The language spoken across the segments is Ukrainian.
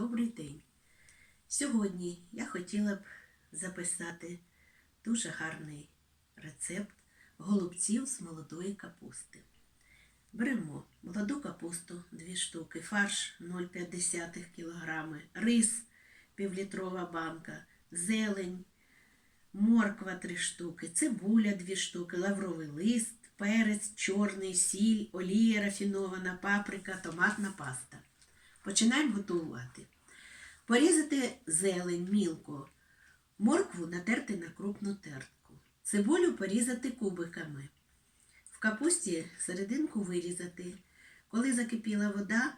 Добрий день! Сьогодні я хотіла б записати дуже гарний рецепт голубців з молодої капусти. Беремо молоду капусту 2 штуки, фарш 0,5 кг, рис півлітрова банка, зелень, морква 3 штуки, цибуля 2 штуки, лавровий лист, перець, чорний, сіль, олія рафінована, паприка, томатна паста. Починаємо готувати. Порізати зелень мілко, моркву натерти на крупну тертку, цибулю порізати кубиками. В капусті серединку вирізати. Коли закипіла вода,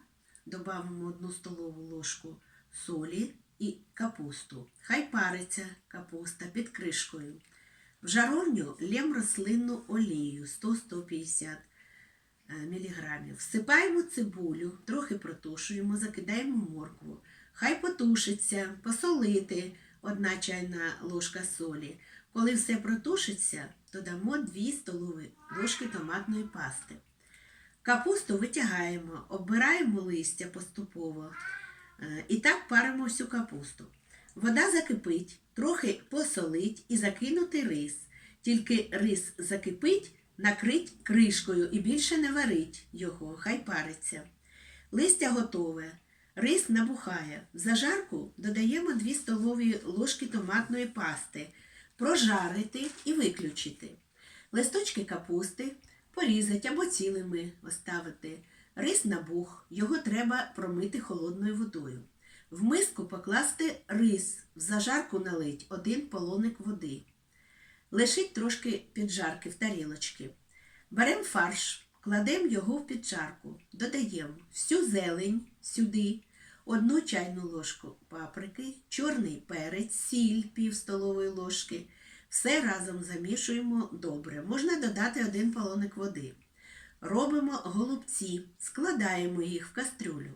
додамо 1 столову ложку солі і капусту. Хай париться капуста під кришкою. В жаровню лєм рослинну олію 100-150 мг. Всипаємо цибулю, трохи протушуємо, закидаємо моркву. Хай потушиться, посолити 1 чайна ложка солі. Коли все протушиться, додамо 2 столові ложки томатної пасти. Капусту витягаємо, оббираємо листя поступово е, і так паримо всю капусту. Вода закипить, трохи посолить і закинути рис. Тільки рис закипить, накрить кришкою і більше не варить його, хай париться. Листя готове, рис набухає. В зажарку додаємо 2 столові ложки томатної пасти, прожарити і виключити. Листочки капусти порізати або цілими оставити. Рис набух, його треба промити холодною водою. В миску покласти рис, в зажарку налить один полоник води. Лишить трошки піджарки в тарілочки. Беремо фарш, кладемо його в піджарку, додаємо всю зелень сюди, одну чайну ложку паприки, чорний перець, сіль пів столової ложки. Все разом замішуємо добре. Можна додати один полоник води. Робимо голубці, складаємо їх в кастрюлю.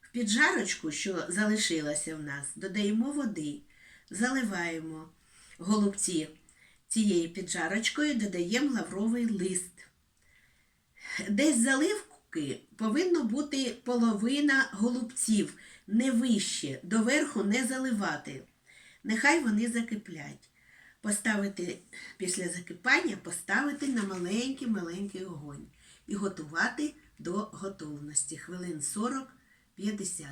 В піджарочку, що залишилася в нас, додаємо води, заливаємо голубці цією піджарочкою, додаємо лавровий лист. Десь заливки повинно бути половина голубців, не вище, доверху не заливати. Нехай вони закиплять. Поставити після закипання поставити на маленький-маленький огонь і готувати до готовності хвилин 40-50.